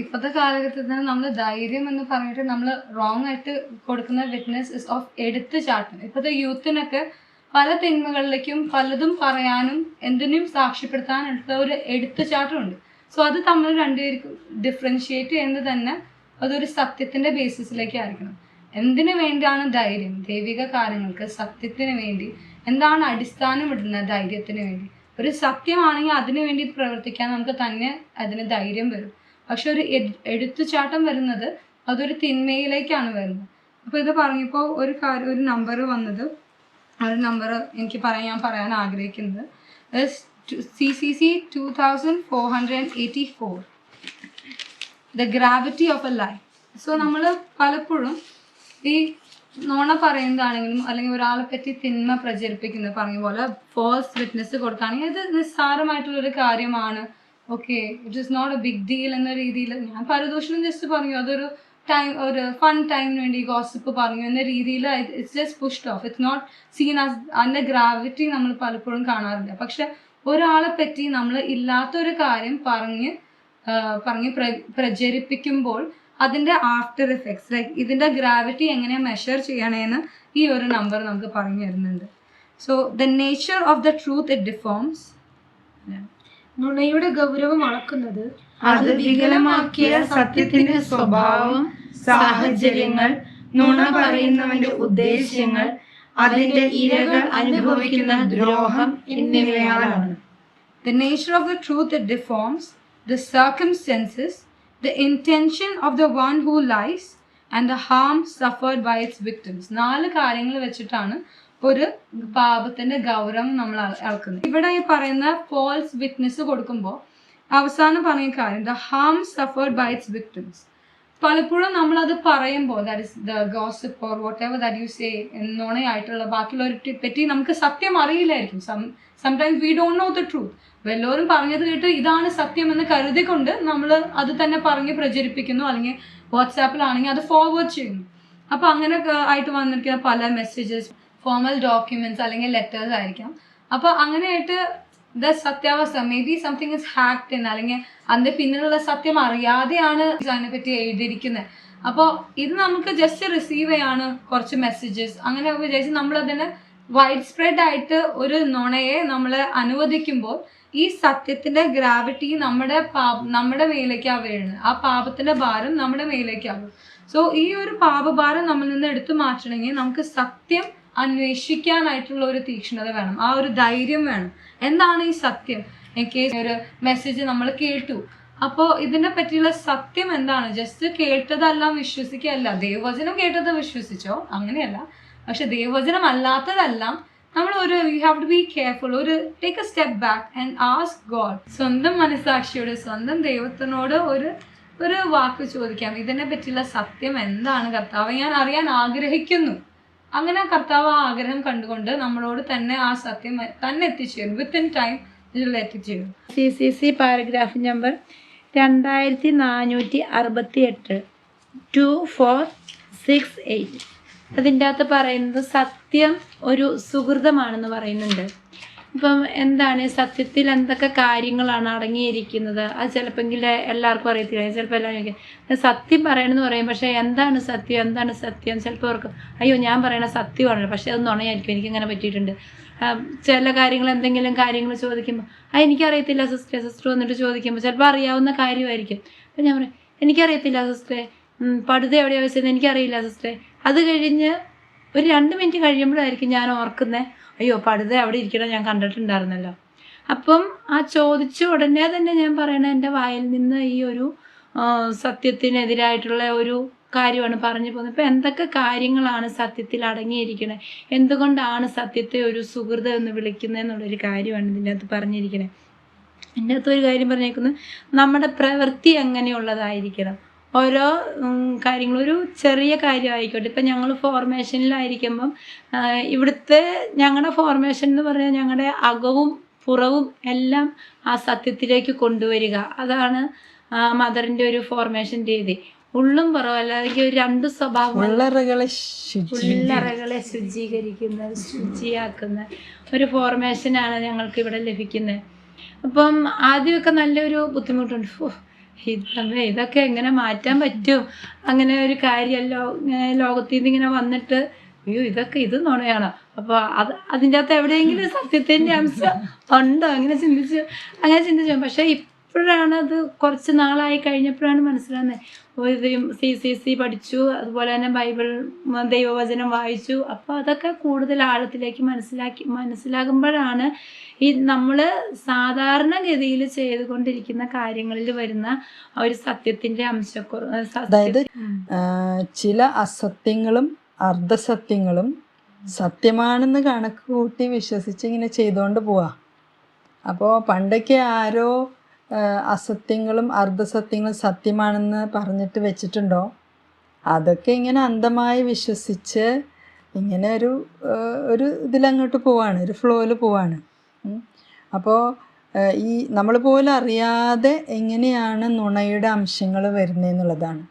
ഇപ്പോഴത്തെ കാലഘട്ടത്തിൽ നമ്മൾ ധൈര്യം എന്ന് പറഞ്ഞിട്ട് നമ്മൾ റോങ് ആയിട്ട് കൊടുക്കുന്ന വിറ്റ്നസ് ഇസ് ഓഫ് എടുത്ത് ചാട്ടം. ഇപ്പോഴത്തെ യൂത്തിനൊക്കെ പല തിന്മകളിലേക്കും പലതും പറയാനും എന്തിനും സാക്ഷ്യപ്പെടുത്താനുള്ള ഒരു എടുത്തുചാട്ടമുണ്ട് സോ അത് നമ്മൾ രണ്ടുപേർക്കും ഡിഫറൻഷിയേറ്റ് ചെയ്യുന്നത് തന്നെ അതൊരു സത്യത്തിന്റെ ബേസിസിലേക്ക് ആയിരിക്കണം എന്തിനു വേണ്ടിയാണ് ധൈര്യം? ദൈവിക കാര്യങ്ങൾക്ക് സത്യത്തിന് വേണ്ടി. എന്താണ് അടിസ്ഥാനം ഇടുന്നത് ധൈര്യത്തിന് വേണ്ടി? ഒരു സത്യമാണെങ്കിൽ അതിനു വേണ്ടി പ്രവർത്തിക്കാൻ നമുക്ക് തന്നെ അതിന് ധൈര്യം വരും. പക്ഷെ ഒരു എട്- എടുത്തുചാട്ടം വരുന്നത് അതൊരു തിന്മയിലേക്കാണ് വരുന്നത്. അപ്പൊ ഇത് പറഞ്ഞപ്പോൾ ഒരു കാര്യം ഒരു നമ്പർ വന്നത്. ഒരു നമ്പർ എനിക്ക് പറയാൻ ഞാൻ പറയാൻ ആഗ്രഹിക്കുന്നത്. C C C two thousand four hundred eighty four the gravity of a life so നമ്മൾ പലപ്പോഴും ഈ നോണ പറയുന്നതാണെങ്കിലും അല്ലെങ്കിൽ ഒരാളെ പറ്റി തിന്മ പ്രചരിപ്പിക്കുന്നത് പറഞ്ഞ പോലെ ഫോൾസ് വിറ്റ്നസ് കൊടുക്കുകയാണെങ്കിൽ ഇത് നിസ്സാരമായിട്ടുള്ളൊരു കാര്യമാണ്. Okay it is not a big deal എന്ന രീതിയിൽ. ഞാൻ പരദൂഷണം ജസ്റ്റ് പറഞ്ഞു. അതൊരു ടൈം ഒരു ഫൺ ടൈമിന് വേണ്ടി ഗോസിപ്പ് പറഞ്ഞു എന്ന രീതിയിൽ it's just pushed off it's not seen as അതിന്റെ ഗ്രാവിറ്റി നമ്മൾ പലപ്പോഴും കാണാറില്ല. പക്ഷെ ഒരാളെ പറ്റി നമ്മൾ ഇല്ലാത്തൊരു കാര്യം പറഞ്ഞ് പറഞ്ഞ് പ്ര- പ്രചരിപ്പിക്കുമ്പോൾ അതിന്റെ ആഫ്റ്റർ എഫക്ട്സ് ലൈക്ക് ഇതിന്റെ ഗ്രാവിറ്റി എങ്ങനെ മെഷർ ചെയ്യണേന്ന് ഈ ഒരു നമ്പർ നമുക്ക് പറഞ്ഞു തരുന്നുണ്ട്. So the nature of the truth it deforms നുണയുടെ ഗൗരവം അളക്കുന്നത് അത് വികലമാക്കിയ സത്യത്തിന്റെ സ്വഭാവം സാഹചര്യങ്ങൾ നുണ പറയുന്നവന്റെ ഉദ്ദേശ്യങ്ങൾ അതിന്റെ ഇരകൾ അനുഭവിക്കുന്ന ദ്രോഹം എന്നിവയാണ്. The nature of the truth it deforms the circumstances the intention of the one who lies and the harm suffered by its victims നാല് കാര്യങ്ങൾ വെച്ചിട്ടാണ് ഒരു പാപത്തിന്റെ ഗൗരവം നമ്മൾ അള- അളക്കുന്നത് ഇവിടെ ഈ പറയുന്ന ഫോൾസ് വിറ്റ്നസ് കൊടുക്കുമ്പോൾ അവസാനം പറഞ്ഞ കാര്യം the harm suffered by its victims പലപ്പോഴും നമ്മൾ അത് പറയുമ്പോൾ that is the gossip or whatever that you say നുണയായിട്ടുള്ള ബാക്കിയുള്ളവരെ പറ്റി നമുക്ക് സത്യം അറിയില്ലായിരിക്കും. Sometimes we don't know the truth വല്ലവരും പറഞ്ഞത് കേട്ട് ഇതാണ് സത്യം എന്ന് കരുതിക്കൊണ്ട് നമ്മൾ അത് തന്നെ പറഞ്ഞ് പ്രചരിപ്പിക്കുന്നു അല്ലെങ്കിൽ വാട്സാപ്പിലാണെങ്കിൽ അത് ഫോർവേഡ് ചെയ്യുന്നു. അപ്പൊ അങ്ങനെ ആയിട്ട് വന്നിരിക്കുന്ന പല മെസ്സേജസ് ഫോർമൽ ഡോക്യുമെന്റ്സ് അല്ലെങ്കിൽ ലെറ്റേഴ്സ് ആയിരിക്കാം. അപ്പൊ അങ്ങനെയായിട്ട് ദ സത്യാവസ്ഥ may be something is hacked എന്ന് അല്ലെങ്കിൽ അതിന്റെ പിന്നിലുള്ള സത്യം അറിയാതെയാണ് അതിനെ പറ്റി എഴുതിയിരിക്കുന്നത്. അപ്പോൾ ഇത് നമുക്ക് ജസ്റ്റ് റിസീവ് ചെയ്യാണ് കുറച്ച് മെസ്സേജസ് അങ്ങനെ വിചാരിച്ച് നമ്മൾ അതിനെ വൈഡ് സ്പ്രെഡ് ആയിട്ട് ഒരു നുണയെ നമ്മൾ അനുവദിക്കുമ്പോൾ ഈ സത്യത്തിന്റെ ഗ്രാവിറ്റി നമ്മുടെ നമ്മുടെ മേലേക്കാണ് വീഴുന്നത്. ആ പാപത്തിന്റെ ഭാരം നമ്മുടെ മേലേക്കാവും സോ ഈ ഒരു പാപഭാരം നമ്മളിൽ നിന്ന് എടുത്തു മാറ്റണമെങ്കിൽ നമുക്ക് സത്യം അന്വേഷിക്കാനായിട്ടുള്ള ഒരു തീക്ഷ്ണത വേണം. ആ ഒരു ധൈര്യം വേണം. എന്താണ് ഈ സത്യം? എനിക്ക് ഒരു മെസ്സേജ് നമ്മൾ കേട്ടു. അപ്പോൾ ഇതിനെ പറ്റിയുള്ള സത്യം എന്താണ്? ജസ്റ്റ് കേട്ടതെല്ലാം വിശ്വസിക്കുകയല്ല. ദൈവവചനം കേട്ടത് വിശ്വസിച്ചോ? അങ്ങനെയല്ല. പക്ഷെ ദൈവവചനം അല്ലാത്തതെല്ലാം നമ്മൾ ഒരു you have to be careful ഒരു take a step back and ask God സ്വന്തം മനസാക്ഷിയോട് സ്വന്തം ദൈവത്തിനോട് ഒരു ഒരു വാക്ക് ചോദിക്കാം. ഇതിനെ പറ്റിയുള്ള സത്യം എന്താണ്? കർത്താവ് ഞാൻ അറിയാൻ ആഗ്രഹിക്കുന്നു. അങ്ങനെ കർത്താവ് ആ ആഗ്രഹം കണ്ടുകൊണ്ട് നമ്മളോട് തന്നെ ആ സത്യം തന്നെ എത്തിച്ചേരും വിത്തിൻ ടൈം എത്തിച്ചേരും C C C paragraph number രണ്ടായിരത്തി നാനൂറ്റി അറുപത്തി എട്ട് ടു ഫോർ സിക്സ് എയ്റ്റ് അതിന്റെ അകത്ത് പറയുന്നത് സത്യം ഒരു സുഹൃതമാണെന്ന് പറയുന്നുണ്ട്. ഇപ്പം എന്താണ് സത്യത്തിൽ എന്തൊക്കെ കാര്യങ്ങളാണ് അടങ്ങിയിരിക്കുന്നത്? അത് ചിലപ്പോൾ എല്ലാവർക്കും അറിയത്തില്ല. ചിലപ്പോൾ എല്ലാവരും സത്യം പറയണമെന്ന് പറയും പക്ഷേ എന്താണ് സത്യം? എന്താണ് സത്യം? ചിലപ്പോൾ അവർക്ക് അയ്യോ ഞാൻ പറയണ സത്യമാണല്ലോ പക്ഷേ അത് നുണയായിരിക്കും എനിക്കിങ്ങനെ പറ്റിയിട്ടുണ്ട്. ചില കാര്യങ്ങൾ എന്തെങ്കിലും കാര്യങ്ങൾ ചോദിക്കുമ്പോൾ ആ എനിക്കറിയത്തില്ല സിസ്റ്റർ സിസ്റ്റർ വന്നിട്ട് ചോദിക്കുമ്പോൾ ചിലപ്പോൾ അറിയാവുന്ന കാര്യമായിരിക്കും. അപ്പം ഞാൻ പറയും എനിക്കറിയത്തില്ല സിസ്റ്ററെ ഉം, പടുത എവിടെയാണ് വെച്ചത് എനിക്കറിയില്ല സിസ്റ്ററെ. അത് കഴിഞ്ഞ് ഒരു രണ്ട് മിനിറ്റ് കഴിയുമ്പോഴായിരിക്കും ഞാൻ ഓർക്കുന്നത് അയ്യോ പടുത അവിടെ ഇരിക്കണം ഞാൻ കണ്ടിട്ടുണ്ടായിരുന്നല്ലോ. അപ്പം ആ ചോദിച്ച ഉടനെ തന്നെ ഞാൻ പറയണ എന്റെ വായിൽ നിന്ന് ഈ ഒരു സത്യത്തിനെതിരായിട്ടുള്ള ഒരു കാര്യമാണ് പറഞ്ഞു പോകുന്നത്. ഇപ്പം എന്തൊക്കെ കാര്യങ്ങളാണ് സത്യത്തിൽ അടങ്ങിയിരിക്കുന്നത് എന്തുകൊണ്ടാണ് സത്യത്തെ ഒരു സുഹൃതം എന്ന് വിളിക്കുന്നത് എന്നുള്ളൊരു കാര്യമാണ് ഇതിന്റെ അകത്ത് പറഞ്ഞിരിക്കുന്നത് എന്റെ അകത്ത് ഒരു കാര്യം പറഞ്ഞേക്കുന്നത് നമ്മുടെ പ്രവൃത്തി എങ്ങനെയുള്ളതായിരിക്കണം ഓരോ കാര്യങ്ങൾ. ഒരു ചെറിയ കാര്യമായിക്കോട്ടെ. ഇപ്പം ഞങ്ങൾ ഫോർമേഷനിലായിരിക്കുമ്പം ഇവിടുത്തെ ഞങ്ങളുടെ ഫോർമേഷൻ എന്ന് പറഞ്ഞാൽ ഞങ്ങളുടെ അകവും പുറവും എല്ലാം ആ സത്യത്തിലേക്ക് കൊണ്ടുവരിക. അതാണ് മദറിന്റെ ഒരു ഫോർമേഷൻ രീതി. ഉള്ളും പുറവും അല്ലെങ്കിൽ ഒരു രണ്ട് സ്വഭാവം. ഉള്ളറകളെ ഉള്ളറകളെ ശുചീകരിക്കുന്ന ശുചിയാക്കുന്ന ഒരു ഫോർമേഷനാണ് ഞങ്ങൾക്ക് ഇവിടെ ലഭിക്കുന്നത്. അപ്പം ആദ്യമൊക്കെ നല്ലൊരു ബുദ്ധിമുട്ടുണ്ട്. ഇതമ്മേ ഇതൊക്കെ എങ്ങനെ മാറ്റാൻ പറ്റും? അങ്ങനെ ഒരു കാര്യമല്ലോ ഇങ്ങനെ ലോകത്തിൽ നിന്ന് ഇങ്ങനെ വന്നിട്ട്. അയ്യോ ഇതൊക്കെ ഇത് നുണയാണ്. അപ്പോൾ അത് അതിന്റെ അകത്ത് എവിടെയെങ്കിലും സത്യത്തിന്റെ അംശം ഉണ്ടോ? അങ്ങനെ ചിന്തിച്ച് അങ്ങനെ ചിന്തിച്ചു. പക്ഷേ ഇപ്പോഴാണ് അത് കുറച്ച് നാളായി കഴിഞ്ഞപ്പോഴാണ് മനസ്സിലാകുന്നത്. ഇത് സി സി സി പഠിച്ചു അതുപോലെ തന്നെ ബൈബിൾ ദൈവവചനം വായിച്ചു. അപ്പോൾ അതൊക്കെ കൂടുതൽ ആഴത്തിലേക്ക് മനസ്സിലാക്കി മനസ്സിലാകുമ്പോഴാണ് ഈ നമ്മൾ സാധാരണഗതിയിൽ ചെയ്തുകൊണ്ടിരിക്കുന്ന കാര്യങ്ങളിൽ വരുന്ന ഒരു സത്യത്തിന്റെ അംശക്കുറ അതായത് ചില അസത്യങ്ങളും അർദ്ധസത്യങ്ങളും സത്യമാണെന്ന് കണക്ക് കൂട്ടി വിശ്വസിച്ച് ഇങ്ങനെ ചെയ്തുകൊണ്ട് പോവാ. അപ്പോൾ പണ്ടൊക്കെ ആരോ അസത്യങ്ങളും അർദ്ധസത്യങ്ങളും സത്യമാണെന്ന് പറഞ്ഞിട്ട് വെച്ചിട്ടുണ്ടോ? അതൊക്കെ ഇങ്ങനെ അന്ധമായി വിശ്വസിച്ച് ഇങ്ങനെ ഒരു ഒരു ഇതിലങ്ങോട്ട് പോവാണ് ഒരു ഫ്ലോയിൽ പോവാണ്. അപ്പോൾ ഈ നമ്മൾ പോലും അറിയാതെ എങ്ങനെയാണ് നുണയുടെ അംശങ്ങൾ വരുന്നതെന്നുള്ളതാണ്.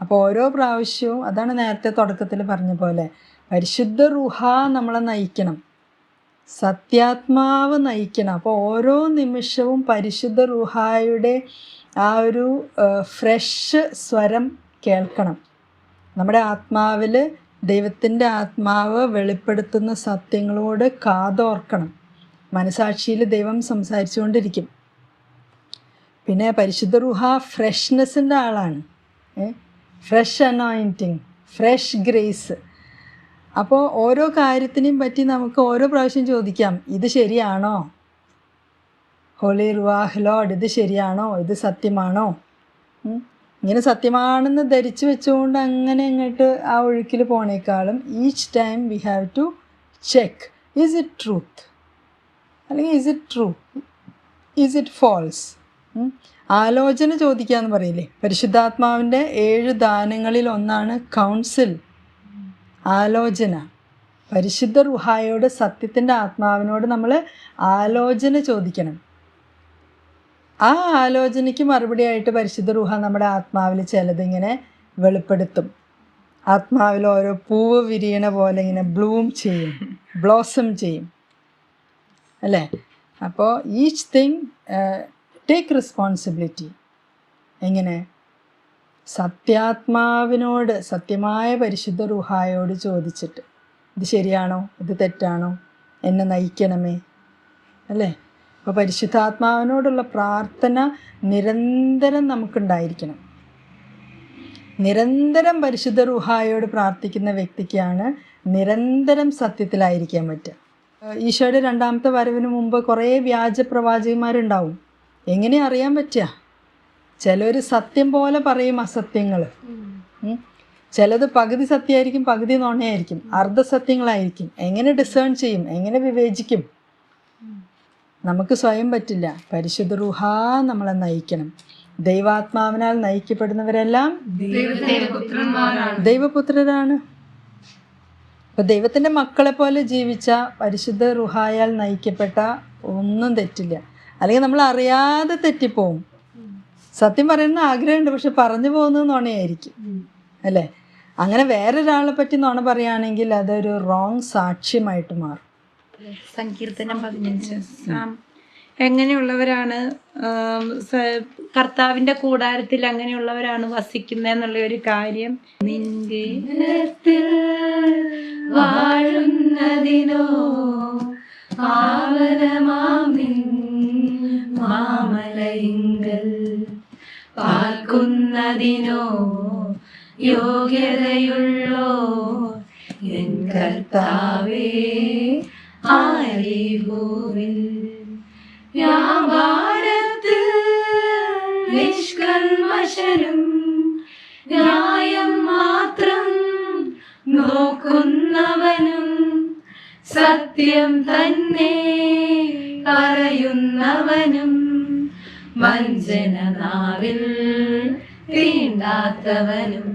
അപ്പോൾ ഓരോ പ്രാവശ്യവും അതാണ് നേരത്തെ തുടക്കത്തിൽ പറഞ്ഞ പോലെ പരിശുദ്ധ റുഹ നമ്മളെ നയിക്കണം. സത്യാത്മാവ് നയിക്കണം. അപ്പോൾ ഓരോ നിമിഷവും പരിശുദ്ധ റുഹായുടെ ആ ഒരു ഫ്രഷ് സ്വരം കേൾക്കണം. നമ്മുടെ ആത്മാവിൽ ദൈവത്തിന്റെ ആത്മാവ് വെളിപ്പെടുത്തുന്ന സത്യങ്ങളോട് കാതോർക്കണം. മനസാക്ഷിയിൽ ദൈവം സംസാരിച്ചുകൊണ്ടിരിക്കും. പിന്നെ പരിശുദ്ധ റുഹ ഫ്രഷ്നെസ്സിന്റെ ആളാണ്. Fresh anointing fresh grace. അപ്പോൾ ഓരോ കാര്യത്തിനെയും പറ്റി നമുക്ക് ഓരോ പ്രാവശ്യം ചോദിക്കാം ഇത് ശരിയാണോ? ഹോളി റുവാഹ് ലോഡ് ഇത് ശരിയാണോ? ഇത് സത്യമാണോ? ഇങ്ങനെ സത്യമാണെന്ന് ധരിച്ചു വെച്ചുകൊണ്ട് അങ്ങനെ അങ്ങോട്ട് ആ ഒഴുക്കിൽ പോണേക്കാളും each time we have to check is it truth അല്ലെങ്കിൽ is it true is it false ആലോചന ചോദിക്കുക എന്ന് പറയില്ലേ? പരിശുദ്ധാത്മാവിന്റെ ഏഴ് ദാനങ്ങളിൽ ഒന്നാണ് കൗൺസിൽ ആലോചന. പരിശുദ്ധ റുഹായോട് സത്യത്തിന്റെ ആത്മാവിനോട് നമ്മൾ ആലോചന ചോദിക്കണം. ആ ആലോചനയ്ക്ക് മറുപടിയായിട്ട് പരിശുദ്ധ റുഹ നമ്മുടെ ആത്മാവിൽ ചിലതിങ്ങനെ വെളിപ്പെടുത്തും. ആത്മാവിൽ ഓരോ പൂവ് വിരിയണ പോലെ ഇങ്ങനെ ബ്ലൂം ചെയ്യും ബ്ലോസം ചെയ്യും. അല്ലേ? അപ്പോൾ ഈച്ച് തിങ് ടേക്ക് റെസ്പോൺസിബിലിറ്റി. എങ്ങനെ? സത്യാത്മാവിനോട് സത്യമായ പരിശുദ്ധ റുഹായോട് ചോദിച്ചിട്ട് ഇത് ശരിയാണോ? ഇത് തെറ്റാണോ? എന്നെ നയിക്കണമേ? അല്ലേ? അപ്പോൾ പരിശുദ്ധാത്മാവിനോടുള്ള പ്രാർത്ഥന നിരന്തരം നമുക്കുണ്ടായിരിക്കണം. നിരന്തരം പരിശുദ്ധ റുഹായോട് പ്രാർത്ഥിക്കുന്ന വ്യക്തിക്കാണ് നിരന്തരം സത്യത്തിലായിരിക്കാൻ പറ്റുക. ഈശോയുടെ രണ്ടാമത്തെ വരവിന് മുമ്പ് കുറേ വ്യാജ പ്രവാചകന്മാരുണ്ടാവും എങ്ങനെ അറിയാൻ പറ്റുക? ചിലർ സത്യം പോലെ പറയും അസത്യങ്ങൾ ചിലത് പകുതി സത്യമായിരിക്കും പകുതി നുണയായിരിക്കും. അർദ്ധസത്യങ്ങളായിരിക്കും. എങ്ങനെ ഡിസേൺ ചെയ്യും? എങ്ങനെ വിവേചിക്കും? നമുക്ക് സ്വയം പറ്റില്ല. പരിശുദ്ധ റുഹ നമ്മളെ നയിക്കണം. ദൈവാത്മാവിനാൽ നയിക്കപ്പെടുന്നവരെല്ലാം ദൈവപുത്രരാണ്. അപ്പൊ ദൈവത്തിന്റെ മക്കളെ പോലെ ജീവിച്ച പരിശുദ്ധ റുഹായാൽ നയിക്കപ്പെട്ട ഒന്നും തെറ്റില്ല. അല്ലെങ്കിൽ നമ്മൾ അറിയാതെ തെറ്റിപ്പോവും. സത്യം പറയുന്ന ആഗ്രഹമുണ്ട് പക്ഷെ പറഞ്ഞു പോകുന്നത് നുണയായിരിക്കും അല്ലേ? അങ്ങനെ വേറൊരാളെ പറ്റി നുണ പറയുകയാണെങ്കിൽ അതൊരു റോങ് സാക്ഷ്യമായിട്ട് മാറും. സങ്കീർത്തനം പതിനഞ്ച്. എങ്ങനെയുള്ളവരാണ് കർത്താവിന്റെ കൂടാരത്തിൽ അങ്ങനെയുള്ളവരാണ് വസിക്കുന്നത് എന്നുള്ള ഒരു കാര്യം നിന്റെ വാഴുന്നതിനോ ആവനമാം നിൻ മാമലയിങ്കൽ. പാർക്കുന്നതിനോ യോഗ്യതയുള്ളോ എൻ കർത്താവേ ആരിഭൂവിൽ വ്യാപാരത്തിൽ നിഷ്കർമ്മശനും ന്യായം മാത്രം നോക്കുന്നവനും സത്യം തന്നെ പറയുന്നവനും. തീണ്ടാത്തവനും.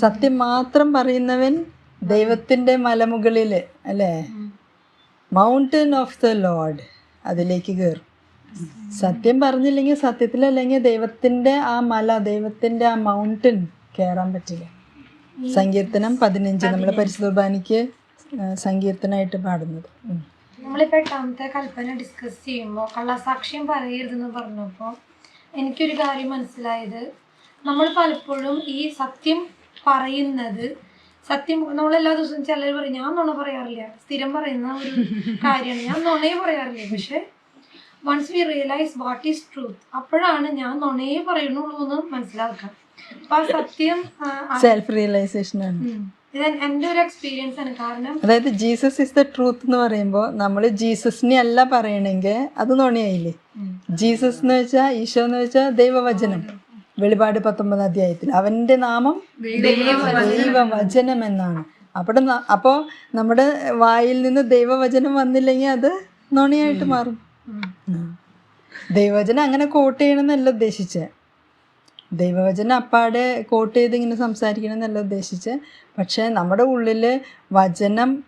സത്യം മാത്രം പറയുന്നവൻ ദൈവത്തിന്റെ മലമുകളിൽ അല്ലേ? മൗണ്ടൻ ഓഫ് ദ ലോഡ് അതിലേക്ക് കയറും. സത്യം പറഞ്ഞില്ലെങ്കിൽ സത്യത്തിലല്ലെങ്കിൽ ദൈവത്തിന്റെ ആ മല ദൈവത്തിന്റെ ആ മൗണ്ടൻ കയറാൻ പറ്റില്ല. സങ്കീർത്തനം പതിനഞ്ച്. നമ്മുടെ പരിശുദ്ധ കുർബാനയ്ക്ക് സങ്കീർത്തനമായിട്ട് പാടുന്നത്. ഉം. നമ്മളിപ്പോൾ എട്ടാമത്തെ കൽപ്പന ഡിസ്കസ് ചെയ്യുമ്പോൾ കള്ളസാക്ഷ്യം പറയരുതെന്ന് പറഞ്ഞപ്പോൾ എനിക്കൊരു കാര്യം മനസ്സിലായത് നമ്മൾ പലപ്പോഴും ഈ സത്യം പറയുന്നത് സത്യം നമ്മളെല്ലാ ദിവസവും ചിലർ പറയും ഞാൻ നുണ പറയാറില്ല. സ്ഥിരം പറയുന്ന ഒരു കാര്യമാണ്. ഞാൻ നുണയെ പറയാറില്ല. പക്ഷെ once we realise what is truth അപ്പോഴാണ് ഞാൻ നുണയെ പറയുന്നുള്ളൂ എന്ന് മനസ്സിലാക്കുക. അപ്പൊ ആ സത്യം സെൽഫ് എക്സ്പീരിയൻസ് ആണ്. അതായത് ജീസസ് ഇസ് ദ ട്രൂത്ത് എന്ന് പറയുമ്പോൾ നമ്മൾ ജീസസിനെ അല്ല പറയണെങ്കിൽ അത് നുണയായില്ലേ? ജീസസ് എന്ന് വെച്ചാൽ ഈശോ എന്ന് വെച്ചാൽ ദൈവവചനം. വെളിപാട് പത്തൊമ്പതാം അധ്യായത്തിൽ. അവന്റെ നാമം ദൈവവചനം. എന്നാണ്. അവിടെ അപ്പോ നമ്മുടെ വായിൽ നിന്ന് ദൈവവചനം വന്നില്ലെങ്കിൽ അത് നുണയായിട്ട് മാറും. ദൈവവചനം അങ്ങനെ കോട്ട് ചെയ്യണമെന്നല്ല ഉദ്ദേശിച്ചത് ദൈവവചനം അപ്പാടെ കോട്ട് ചെയ്ത് ഇങ്ങനെ സംസാരിക്കണം എന്നല്ല ഉദ്ദേശിച്ച്. പക്ഷേ നമ്മുടെ ഉള്ളിൽ വചനം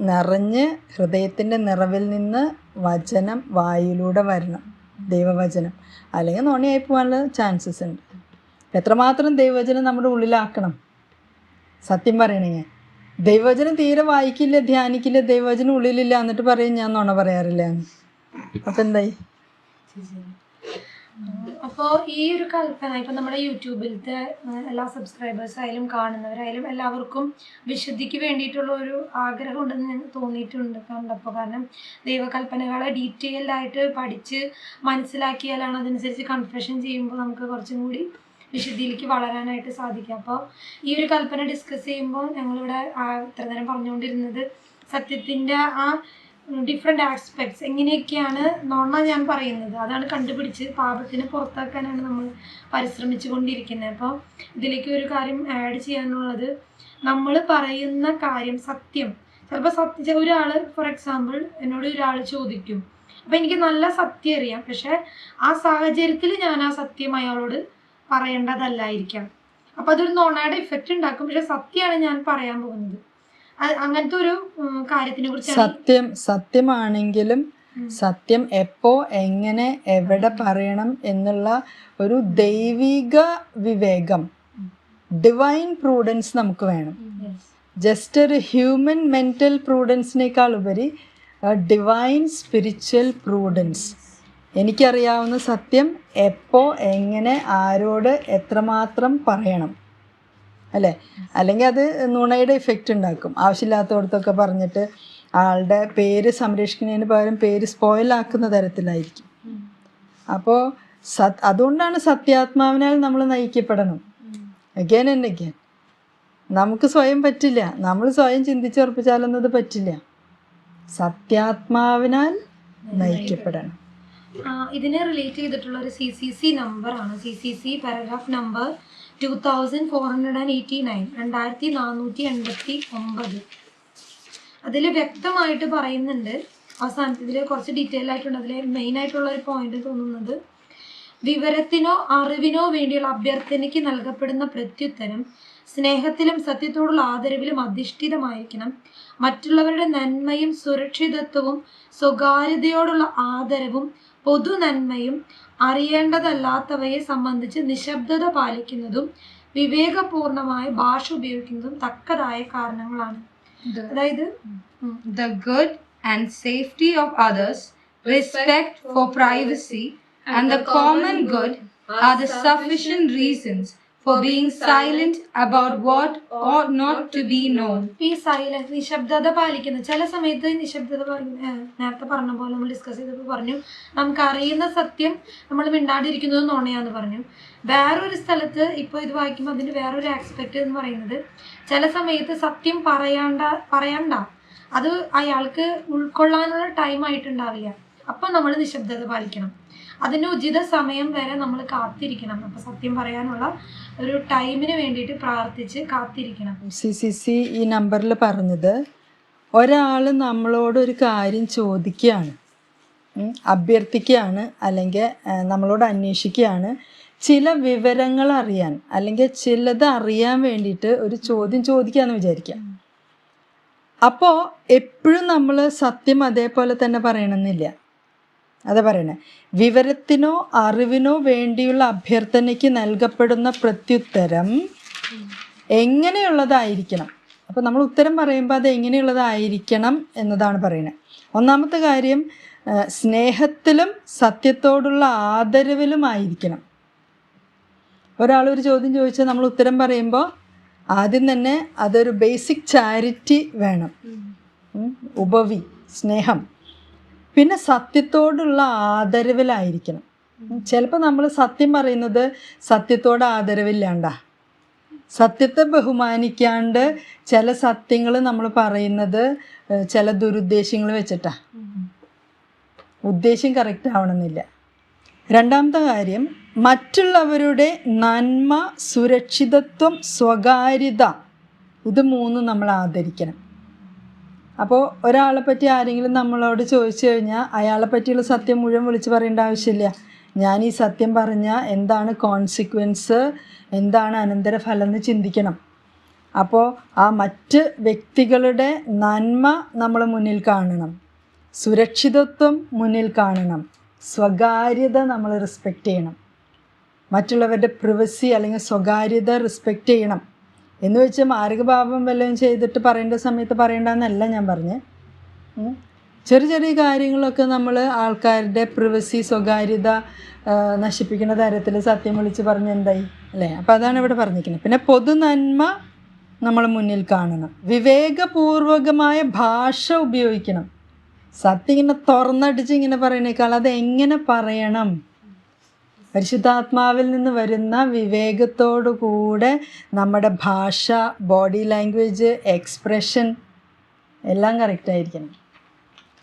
നിറഞ്ഞ് ഹൃദയത്തിന്റെ നിറവിൽ നിന്ന് വചനം വായിലൂടെ വരണം. ദൈവവചനം. അല്ലെങ്കിൽ നോണിയായി പോകാനുള്ള ചാൻസസ് ഉണ്ട്. എത്രമാത്രം ദൈവവചനം നമ്മുടെ ഉള്ളിലാക്കണം? സത്യം പറയണെങ്കിൽ ദൈവവചനം തീരെ വായിക്കില്ല ധ്യാനിക്കില്ല ദൈവവചനം ഉള്ളിലില്ല എന്നിട്ട് പറയും ഞാൻ നോണ പറയാറില്ല അപ്പം എന്തായി അപ്പോൾ ഈ ഒരു കൽപ്പന ഇപ്പം നമ്മുടെ യൂട്യൂബിലത്തെ എല്ലാ സബ്സ്ക്രൈബേഴ്സ് ആയാലും കാണുന്നവരായാലും എല്ലാവർക്കും വിശുദ്ധിക്ക് വേണ്ടിയിട്ടുള്ള ഒരു ആഗ്രഹം ഉണ്ടെന്ന് തോന്നിയിട്ടുണ്ട് കണ്ടപ്പോൾ കാരണം ദൈവകൽപ്പനകളെ ഡീറ്റെയിൽഡ് ആയിട്ട് പഠിച്ച് മനസ്സിലാക്കിയാലാണ് അതനുസരിച്ച് കൺഫെഷൻ ചെയ്യുമ്പോൾ നമുക്ക് കുറച്ചും കൂടി വിശുദ്ധിയിലേക്ക് വളരാനായിട്ട് സാധിക്കും അപ്പോൾ ഈ ഒരു കൽപ്പന ഡിസ്കസ് ചെയ്യുമ്പോൾ ഞങ്ങളിവിടെ ഇത്ര നേരം പറഞ്ഞുകൊണ്ടിരുന്നത് സത്യത്തിന്റെ ആ ഡിഫറെന്റ് ആസ്പെക്ട്സ് എങ്ങനെയൊക്കെയാണ് നോണ ഞാൻ പറയുന്നത്. അതാണ് കണ്ടുപിടിച്ച് പാപത്തിന് പുറത്താക്കാനാണ് നമ്മൾ പരിശ്രമിച്ചു കൊണ്ടിരിക്കുന്നത് അപ്പോൾ ഇതിലേക്ക് ഒരു കാര്യം ആഡ് ചെയ്യാനുള്ളത് നമ്മൾ പറയുന്ന കാര്യം സത്യം. ചിലപ്പോൾ സത്യ ഒരാൾ ഫോർ എക്സാമ്പിൾ എന്നോട് ഒരാൾ ചോദിക്കും. അപ്പം എനിക്ക് നല്ല സത്യം അറിയാം. പക്ഷേ ആ സാഹചര്യത്തിൽ ഞാൻ ആ സത്യം അയാളോട് പറയേണ്ടതല്ലായിരിക്കാം. അപ്പോൾ അതൊരു നോണയുടെ ഇഫക്റ്റ് ഉണ്ടാക്കും. പക്ഷെ സത്യമാണ് ഞാൻ പറയാൻ പോകുന്നത്. അങ്ങനത്തെ ഒരു കാര്യത്തിനെ കുറിച്ച് സത്യം സത്യമാണെങ്കിലും സത്യം എപ്പോ എങ്ങനെ എവിടെ പറയണം എന്നുള്ള ഒരു ദൈവിക വിവേകം ഡിവൈൻ പ്രൂഡൻസ് നമുക്ക് വേണം. ജസ്റ്റ് ഒരു ഹ്യൂമൻ മെന്റൽ പ്രൂഡൻസിനേക്കാൾ ഉപരി ഡിവൈൻ സ്പിരിച്വൽ പ്രൂഡൻസ് എനിക്കറിയാവുന്ന സത്യം എപ്പോ എങ്ങനെ ആരോട് എത്രമാത്രം പറയണം. അല്ലേ? അല്ലെങ്കിൽ അത് നുണയുടെ ഇഫക്റ്റ് ഉണ്ടാക്കും. ആവശ്യമില്ലാത്തടത്തൊക്കെ പറഞ്ഞിട്ട് ആളുടെ പേര് സംരക്ഷിക്കുന്നതിന് പകരം പേര് സ്പോയിലാക്കുന്ന തരത്തിലായിരിക്കും. അപ്പോൾ സത് അതുകൊണ്ടാണ് സത്യാത്മാവിനാൽ നമ്മൾ നയിക്കപ്പെടണം. അഗൈൻ ആൻഡ് അഗൈൻ നമുക്ക് സ്വയം പറ്റില്ല. നമ്മൾ സ്വയം ചിന്തിച്ചുറപ്പിച്ചാലൊന്നത് പറ്റില്ല. സത്യാത്മാവിനാൽ നയിക്കപ്പെടണം. ഇതിനെ റിലേറ്റ് ചെയ്തിട്ടുള്ള ഒരു സി സി സി നമ്പർ ആണ്. C C C paragraph number two thousand four hundred and eighty nine രണ്ടായിരത്തി നാനൂറ്റി എൺപത്തി ഒമ്പത് അതിൽ വ്യക്തമായിട്ട് പറയുന്നുണ്ട് അവസാനത്തിൽ കുറച്ച് ഡീറ്റെയിൽ ആയിട്ടുണ്ട് അതിൽ മെയിൻ ആയിട്ടുള്ള ഒരു പോയിന്റ് തോന്നുന്നത് വിവരത്തിനോ അറിവിനോ വേണ്ടിയുള്ള അഭ്യർത്ഥനയ്ക്ക് നൽകപ്പെടുന്ന പ്രത്യുത്തരം സ്നേഹത്തിലും സത്യത്തോടുള്ള ആദരവിലും അധിഷ്ഠിതമായിരിക്കണം മറ്റുള്ളവരുടെ നന്മയും സുരക്ഷിതത്വവും സ്വകാര്യതയോടുള്ള ആദരവും പൊതു നന്മയും അറിയേണ്ടതല്ലാത്തവയെ സംബന്ധിച്ച് നിശബ്ദത പാലിക്കുന്നതും വിവേകപൂർണമായ ഭാഷ ഉപയോഗിക്കുന്നതും തക്കതായ കാരണങ്ങളാണ് അതായത് the good and safety of others, respect for privacy, and the common good are the sufficient reasons for being silent about what ought not to be known. ഈ സൈലൻസ് നിശബ്ദത പാലിക്കുന്ന ചില സമയത്ത് നിശബ്ദത നേരത്തെ പറഞ്ഞ പോലെ നമ്മൾ ഡിസ്കസ് ചെയ്തപ്പോൾ പറഞ്ഞു നമുക്ക് അറിയുന്ന സത്യം നമ്മൾ മിണ്ടാണ്ടിരിക്കുന്നത് നോണയാന്ന് പറഞ്ഞു. വേറൊരു സ്ഥലത്ത് ഇപ്പോൾ ഇത് വായിക്കുമ്പോൾ അതിന്റെ വേറൊരു ആസ്പെക്റ്റ് എന്ന് പറയുന്നത് ചില സമയത്ത് സത്യം പറയാണ്ട പറയണ്ട. അത് അയാൾക്ക് ഉൾക്കൊള്ളാനുള്ള ടൈം ആയിട്ടുണ്ടാവില്ല. അപ്പം നമ്മൾ നിശബ്ദത പാലിക്കണം. അതിന് ഉചിത സമയം വരെ നമ്മൾ കാത്തിരിക്കണം. അപ്പം സത്യം പറയാനുള്ള ഒരു ടൈമിന് വേണ്ടിയിട്ട് പ്രാർത്ഥിച്ച് കാത്തിരിക്കണം. സി സി സി ഈ നമ്പറിൽ പറഞ്ഞത് ഒരാൾ നമ്മളോട് ഒരു കാര്യം ചോദിക്കുകയാണ്. അഭ്യർത്ഥിക്കുകയാണ് അല്ലെങ്കിൽ നമ്മളോട് അന്വേഷിക്കുകയാണ്. ചില വിവരങ്ങൾ അറിയാൻ അല്ലെങ്കിൽ ചിലത് അറിയാൻ വേണ്ടിയിട്ട് ഒരു ചോദ്യം ചോദിക്കാന്ന് വിചാരിക്കാം. അപ്പോൾ എപ്പോഴും നമ്മൾ സത്യം അതേപോലെ തന്നെ പറയണമെന്നില്ല. അതാ പറയണേ. വിവരത്തിനോ അറിവിനോ വേണ്ടിയുള്ള അഭ്യർത്ഥനയ്ക്ക് നൽകപ്പെടുന്ന പ്രത്യുത്തരം എങ്ങനെയുള്ളതായിരിക്കണം? അപ്പോൾ നമ്മൾ ഉത്തരം പറയുമ്പോൾ അത് എങ്ങനെയുള്ളതായിരിക്കണം എന്നതാണ് പറയുന്നത് ഒന്നാമത്തെ കാര്യം സ്നേഹത്തിലും സത്യത്തോടുള്ള ആദരവിലുമായിരിക്കണം ഒരാൾ ഒരു ചോദ്യം ചോദിച്ചാൽ നമ്മൾ ഉത്തരം പറയുമ്പോൾ ആദ്യം തന്നെ അതൊരു ബേസിക് ചാരിറ്റി വേണം. ഉപവി സ്നേഹം. പിന്നെ സത്യത്തോടുള്ള ആദരവിലായിരിക്കണം. ചിലപ്പോൾ നമ്മൾ സത്യം പറയുന്നത് സത്യത്തോട് ആദരവില്ലാണ്ട. സത്യത്തെ ബഹുമാനിക്കാണ്ട് ചില സത്യങ്ങൾ നമ്മൾ പറയുന്നത് ചില ദുരുദ്ദേശങ്ങൾ വെച്ചിട്ടാ. ഉദ്ദേശം കറക്റ്റ് ആവണമെന്നില്ല. രണ്ടാമത്തെ കാര്യം മറ്റുള്ളവരുടെ നന്മ സുരക്ഷിതത്വം സ്വകാര്യത. ഇത് മൂന്നും നമ്മൾ ആദരിക്കണം. അപ്പോൾ ഒരാളെ പറ്റി ആരെങ്കിലും നമ്മളോട് ചോദിച്ചു കഴിഞ്ഞാൽ അയാളെ പറ്റിയുള്ള സത്യം മുഴുവൻ വിളിച്ച് പറയേണ്ട ആവശ്യമില്ല. ഞാൻ ഈ സത്യം പറഞ്ഞാൽ എന്താണ് കോൺസിക്വൻസ് എന്താണ് അനന്തരഫലം എന്ന് ചിന്തിക്കണം. അപ്പോൾ ആ മറ്റ് വ്യക്തികളുടെ നന്മ നമ്മൾ മുന്നിൽ കാണണം. സുരക്ഷിതത്വം മുന്നിൽ കാണണം. സ്വകാര്യത നമ്മൾ റെസ്പെക്റ്റ് ചെയ്യണം. മറ്റുള്ളവരുടെ പ്രിവസി അല്ലെങ്കിൽ സ്വകാര്യത റെസ്പെക്റ്റ് ചെയ്യണം. എന്ന് വെച്ച് മാർഗഭാവം വല്ലതും ചെയ്തിട്ട് പറയേണ്ട സമയത്ത് പറയേണ്ടെന്നല്ല ഞാൻ പറഞ്ഞത് ചെറിയ ചെറിയ കാര്യങ്ങളൊക്കെ നമ്മൾ ആൾക്കാരുടെ പ്രിവസി സ്വകാര്യത നശിപ്പിക്കുന്ന തരത്തിൽ സത്യം വിളിച്ച് പറഞ്ഞ് എന്തായി? അല്ലേ? അപ്പോൾ അതാണ് ഇവിടെ പറഞ്ഞിരിക്കുന്നത്. പിന്നെ പൊതു നന്മ നമ്മൾ മുന്നിൽ കാണണം. വിവേകപൂർവകമായ ഭാഷ ഉപയോഗിക്കണം. സത്യം ഇങ്ങനെ തുറന്നടിച്ച് ഇങ്ങനെ പറയണേക്കാൾ അത് എങ്ങനെ പറയണം? പരിശുദ്ധാത്മാവിൽ നിന്ന് വരുന്ന വിവേകത്തോടു കൂടെ നമ്മുടെ ഭാഷ ബോഡി ലാംഗ്വേജ് എക്സ്പ്രഷൻ എല്ലാം കറക്റ്റായിരിക്കണം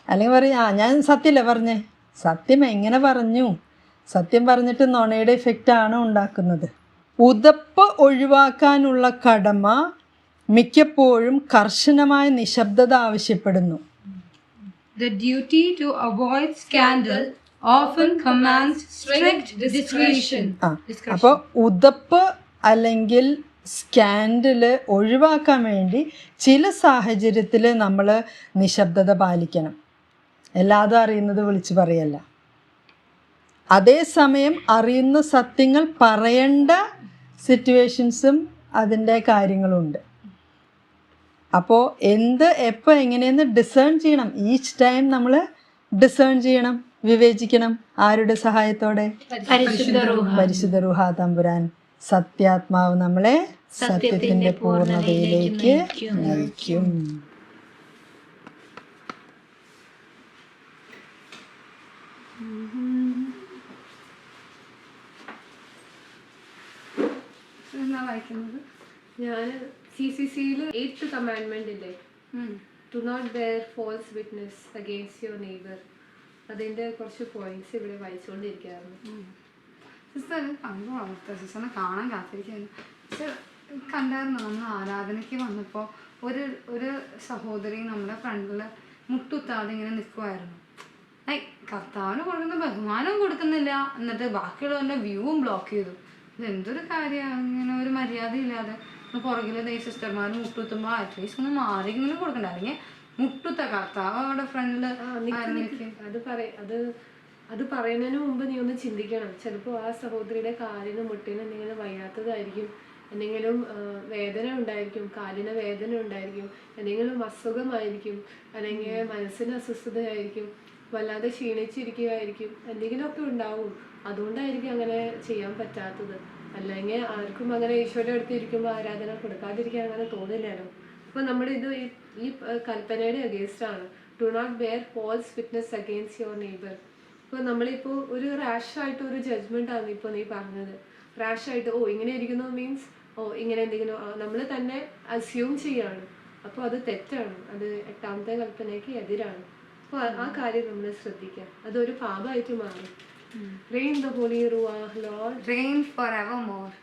അല്ലെങ്കിൽ പറയും ആ ഞാൻ സത്യമല്ലേ പറഞ്ഞേ? സത്യം എങ്ങനെ പറഞ്ഞു? സത്യം പറഞ്ഞിട്ട് നുണയുടെ ഇഫക്റ്റ് ആണ് ഉണ്ടാക്കുന്നത്? ഉതപ്പ് ഒഴിവാക്കാനുള്ള കടമ മിക്കപ്പോഴും കർശനമായ നിശബ്ദത ആവശ്യപ്പെടുന്നു. The duty to avoid scandal ആ അപ്പോൾ ഉതപ്പ് അല്ലെങ്കിൽ സ്കാൻഡിൽ ഒഴിവാക്കാൻ വേണ്ടി ചില സാഹചര്യത്തിൽ നമ്മൾ നിശബ്ദത പാലിക്കണം. എല്ലാതും അറിയുന്നത് വിളിച്ചു പറയല്ല. അതേസമയം അറിയുന്ന സത്യങ്ങൾ പറയേണ്ട സിറ്റുവേഷൻസും അതിന്റെ കാര്യങ്ങളുണ്ട്. അപ്പോൾ എന്ത് എപ്പോൾ എങ്ങനെയെന്ന് ഡിസേൺ ചെയ്യണം. ഈച്ച് ടൈം നമ്മൾ ഡിസേൺ ചെയ്യണം. വിവേചിക്കണം. ആരുടെ സഹായത്തോടെ? പരിശുദ്ധ റുഹാ. തമ്പുരാൻ. സത്യാത്മാവ് നമ്മളെ സത്യത്തിന്റെ പൂർണതയിലേക്ക് നയിക്കും. ഞാൻ വായിക്കുന്നത് ഞാൻ സി സി സിയിൽ എയ്ത്ത് കമാൻഡ്മെന്റ് ഇല്ലേ to not bear false witness against your neighbour അതിന്റെ കുറച്ച് പോയിന്റ്സ് ഇവിടെ വായിച്ചുകൊണ്ടിരിക്കുകയായിരുന്നു. സിസ്റ്റർ പങ്ക് വളർത്തുക സിസ്റ്ററിനെ കാണാൻ കാത്തിരിക്കുന്നു. സിസ്റ്റർ കണ്ടായിരുന്നു? നമ്മൾ ആരാധനയ്ക്ക് വന്നപ്പോൾ ഒരു ഒരു സഹോദരി നമ്മുടെ ഫ്രണ്ടിൽ മുട്ടുത്താതെ ഇങ്ങനെ നിൽക്കുമായിരുന്നു ഐ കർത്താവിന് കൊടുക്കുന്ന ബഹുമാനവും കൊടുക്കുന്നില്ല. എന്നിട്ട് ബാക്കിയുള്ളവരുടെ വ്യൂവും ബ്ലോക്ക് ചെയ്തു. ഇതെന്തൊരു കാര്യമാണ് ഇങ്ങനെ ഒരു മര്യാദയില്ലാതെ പുറകിൽ ഈ സിസ്റ്റർമാർ മുട്ടുത്തുമ്പോൾ അറ്റ്ലീസ്റ്റ് ഒന്ന് മാറിയെങ്കിലും കൊടുക്കണ്ട? അല്ലെങ്കിൽ മുട്ടുത്ത കർത്താവ് അവിടെ ഫ്രണ്ടിൽ അത് പറയ അത് അത് പറയുന്നതിന് മുമ്പ് നീ ഒന്ന് ചിന്തിക്കണം. ചിലപ്പോൾ ആ സഹോദരിയുടെ കാലിന് മുട്ടിന് എന്തെങ്കിലും വയ്യാത്തതായിരിക്കും. എന്തെങ്കിലും വേദന ഉണ്ടായിരിക്കും. കാലിന് വേദന ഉണ്ടായിരിക്കും. എന്തെങ്കിലും അസുഖമായിരിക്കും. അല്ലെങ്കിൽ മനസ്സിന് അസ്വസ്ഥതയായിരിക്കും. വല്ലാതെ ക്ഷീണിച്ചിരിക്കുകയായിരിക്കും. എന്തെങ്കിലുമൊക്കെ ഉണ്ടാവും. അതുകൊണ്ടായിരിക്കും അങ്ങനെ ചെയ്യാൻ പറ്റാത്തത്. അല്ലെങ്കിൽ ആർക്കും അങ്ങനെ ഈശോയുടെ അടുത്ത് ഇരിക്കുമ്പോൾ ആരാധന കൊടുക്കാതിരിക്കാൻ അങ്ങനെ തോന്നില്ലല്ലോ. അപ്പോൾ നമ്മുടെ ഇത് ഈ- കൽപ്പനയുടെ അഗേൻസ്റ്റ് ആണ്. Do not bear false witness against your neighbour ഇപ്പോൾ നമ്മളിപ്പോൾ ഒരു റാഷ് ആയിട്ട് ഒരു ജഡ്ജ്മെന്റ് ആണ് ഇപ്പോൾ നീ പറഞ്ഞത്. റാഷ് ആയിട്ട് ഓ ഇങ്ങനെ ഇരിക്കുന്നു മീൻസ് ഓ ഇങ്ങനെ എന്തെങ്കിലും നമ്മൾ തന്നെ അസ്യൂം ചെയ്യാണ്. അപ്പോൾ അത് തെറ്റാണ്. അത് എട്ടാമത്തെ കൽപ്പനയ്ക്ക് എതിരാണ്. അപ്പോൾ ആ കാര്യം നമ്മൾ ശ്രദ്ധിക്കുക. അതൊരു പാപമായിട്ട് മാറും. Rain the holy റൂവാഹ് lord rain for ever forevermore.